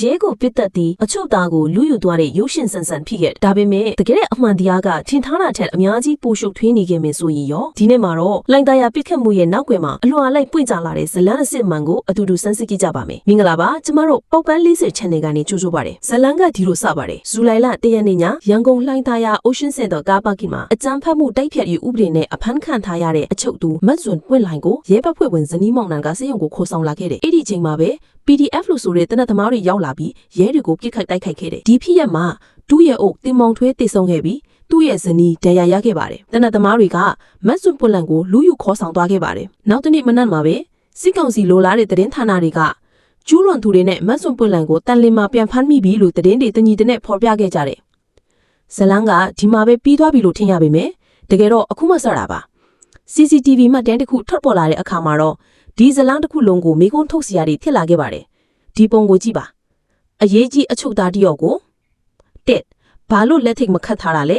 ရဲကိုပစ်သက်သည့်အချုပ်သားကိုလူယူသွားတဲ့ရုပ်ရှင်ဆန်ဆန်ဖြစ်ခဲ့တယ်ဒါပေမဲ့တကယ်တဲ့အမှန်တရားကထင်ထားတာထက်အများကြီးပိုရှုပ်ထွေးနေခဲ့မယ်ဆိုရင်ရောဒီနေ့မှာတော့လိုင်တာယာပစ်ခတ်မှုရဲ့နောက်ွယ်မှာအလွန်အလိုက်ပွင့်ကြလာတဲ့ဇလန်းအစ်စ်မှန်ကိုအတူတူစမ်းစစ်ကြည့်ကြပါမယ်မင်္ဂလာပါကျမတို့ပောက်ပန်း40 channel ကနေကြိုးဆိုပါတယ်ဇလန်းကဒီလိုစပါတယ်ဇူလိုင်လ1ရက်နေ့ညရန်ကုန်လိုင်တာယာ Ocean Center ကားပါကီမှာအကြမ်းဖက်မှုတိုက်ဖြတ်ရေးဥပဒေနဲ့အဖမ်းခံထားရတဲ့အချုပ်သူမတ်ဇွန်ပွင့်လိုင်ကိုရဲဘက်ဖွဲ့ဝင်ဇနီးမောင်နှံကစေယုံကိုခေါ်ဆောင်လာခဲ့တယ်အဲ့ဒီချိန်မှာပဲ PDF လို့ဆိုတဲ့တနက်သမားတွေရောက်လာပြီးရဲတွေကိုပြစ်ခတ်တိုက်ခိုက်ခဲ့တယ်ဒီဖြစ်ရပ်မှာတူရဲ့အုပ်တင်မောင်ထွေးတည်ဆုံခဲ့ပြီးသူ့ရဲ့ဇနီးဒဏ်ရာရခဲ့ပါတယ်တနက်သမားတွေကမတ်ဇွန်ပွင့်လန်ကိုလူယူခေါ်ဆောင်သွားခဲ့ပါတယ်နောက်တနေ့မနက်မှာပဲစစ်ကောင်စီလိုလားတဲ့သတင်းဌာနတွေကကျူးလွန်သူတွေနဲ့မတ်ဇွန်ပွင့်လန်ကိုတန်လင်းမှာပြန်ဖမ်းမိပြီလို့သတင်းတွေတညီတနဲ့ဖော်ပြခဲ့ကြတယ်ဇလန်းကဒီမှာပဲပြီးသွားပြီလို့ထင်ရပေမဲ့တကယ်တော့အခုမှစတာပါ CCTV မှတ်တမ်းတစ်ခုထွက်ပေါ်လာတဲ့အခါမှာတော့ဒီဇလန်းတစ်ခုလုံးကိုမိကုန်းထုတ်စီရတွေဖြစ်လာခဲ့ပါတယ်ဒီပုံကိုကြည့်ပါအရေးကြီးအချုပ်သားတယောက်ကိုတက်ဘာလို့လက်ထိတ်မခတ်ထားတာလဲ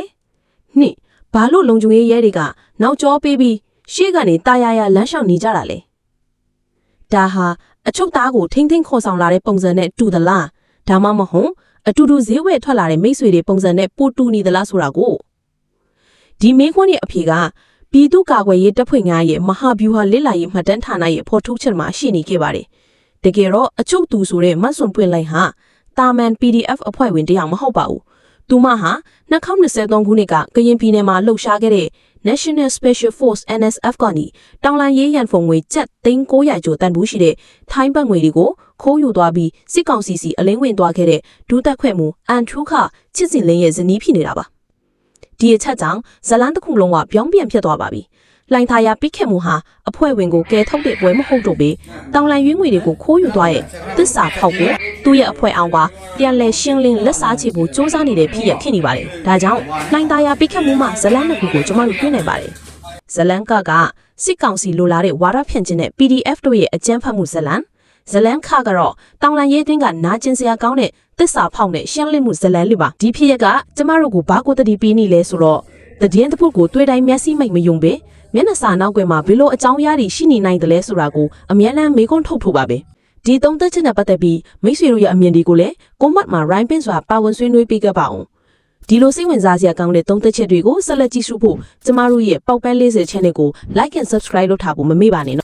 နှစ်ဘာလို့လုံခြုံရေးရဲတွေကနောက်ကျောပေးပြီးရှေ့ကနေတာယာယာလမ်းလျှောက်နေကြတာလဲဒါဟာအချုပ်သားကိုထိမ့်ထိမ့်ခေါ်ဆောင်လာတဲ့ပုံစံနဲ့တူသလားဒါမှမဟုတ်အတူတူဈေးဝယ်ထွက်လာတဲ့မိတ်ဆွေတွေပုံစံနဲ့ပိုတူနေသလားဆိုတာကိုဒီမေးခွန်းရဲ့အဖြေက ပြည်သူ့ကာကွယ်ရေးတပ်ဖွဲ့များရဲ့မဟာဗျူဟာလက်လာရေးမှတ်တမ်းဌာနရဲ့ဖော်ထုတ်ချက်မှာရှိနေခဲ့ပါတယ်။တကယ်တော့အချုပ်သူဆိုတဲ့မတ်စွန်ပွင့်လိုက်ဟာတာမန် PDF အဖွဲ့ဝင်တယောက်မဟုတ်ပါဘူး။သူမဟာ2023ခုနှစ်ကကရင်ပြည်နယ်မှာလှုပ်ရှားခဲ့တဲ့ National Special Force NSF ကနေတောင်လန်ရေးရန်ဖုံငွေကျပ်3900ကျော်တန်ဖိုးရှိတဲ့ထိုင်းဘတ်ငွေတွေကိုခိုးယူသွားပြီးစစ်ကောင်စီစီအလင်းဝင်သွားခဲ့တဲ့ဒူးတက်ခွဲ့မှုအန်ထရူခချစ်စင်လင်းရဲ့ဇနီးဖြစ်နေတာပါ။ ဒီအချက်ကြောင့်ဇလန်းတစ်ခုလုံးကပြောင်းပြန်ဖြစ်သွားပါပြီ။လိုင်သာယာပိခက်မှုဟာအဖွဲ့ဝင်ကိုကဲထုတ်တဲ့ပွဲမဟုတ်တော့ပေတောင်လန်ရွေးငွေတွေကိုခိုးယူသွားရဲ့သစ္စာဖောက်ကိုသူ့ရဲ့အဖွဲ့အောင်ကပြန်လဲရှင်းလင်းလက်စားချေဖို့စ조사နေတဲ့ဖြစ်ရဖြစ်နေပါတယ်။ဒါကြောင့်လိုင်သာယာပိခက်မှုမှာဇလန်းတစ်ခုကိုကျွန်တော်တို့တွေ့နိုင်ပါတယ်။ဇလန်းကကစစ်ကောင်စီလိုလားတဲ့ဝါရဖြန့်ခြင်းတဲ့ PDF တို့ရဲ့အကြမ်းဖက်မှုဇလန်း ဇလန်းခကတော့တောင်လန်ရဲတင်းကနာကျင်စရာကောင်းတဲ့သစ္စာဖောက်တဲ့ရှင်းလင်းမှုဇလန်းလေးပါဒီဖြစ်ရက်ကကျမတို့ကိုဘာကိုတတိပေးနေလဲဆိုတော့တည်င်းတစ်ပုတ်ကိုတွေ့တိုင်းမျက်စိမိတ်မယုံပဲမျက်နှာစာနောက်ွယ်မှာဘယ်လိုအကြောင်းအရာတွေရှိနေနိုင်တယ်လဲဆိုတာကိုအမြဲတမ်းမေးခွန်းထုတ်ထုတ်ပါပဲဒီသုံးသက်ချက်နဲ့ပတ်သက်ပြီးမိတ်ဆွေတို့ရဲ့အမြင်တွေကိုလည်းကွန်မန့်မှာ Rhyme Pin ဆိုတာပါဝင်ဆွေးနွေးပေးခဲ့ပါအောင်ဒီလိုစိတ်ဝင်စားစရာကောင်းတဲ့သုံးသက်ချက်တွေကိုဆက်လက်ကြည့်ရှုဖို့ကျမတို့ရဲ့ပေါက်ပန်း40 channel ကို like and subscribe လုပ်ထားဖို့မမေ့ပါနဲ့နော်